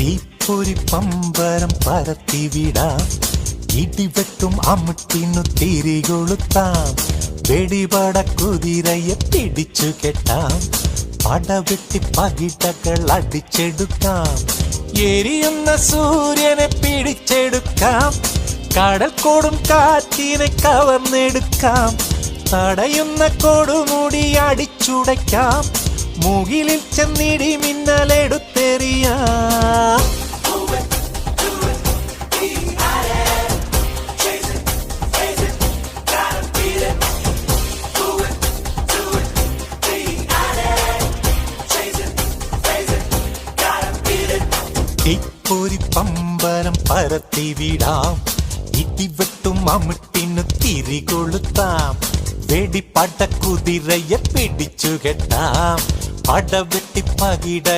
തീപ്പൊരി പമ്പരം പരത്തിവിടാം ഇടിവെട്ടും അമിട്ടിനു തിരികൊളുത്താം വെടിപട കുതിരയെ പിടിച്ചു കെട്ടാം. പടവെട്ടി പകിടകൾ അടിച്ചെടുക്കാം. എരിയുന്ന സൂര്യനെ പിടിച്ചെടുക്കാം. കടൽ കൊടും കാറ്റിനെ കവർന്നെടുക്കാം. തടയുന്ന കൊടുമുടി അടിച്ചുടയ്ക്കാം. മുകിലിൽ ചെന്നിടി മിന്നലെടുത്തെറിയാം തീപ്പൊരി പമ്പരം പരത്തിവിടാം ഇടിവെട്ടും അമിട്ടിനു തിരികൊളുത്താം വെടിപ്പട കുതിരയെ പിടിച്ചു കെട്ടാം പടവെട്ടി പകിടകൾ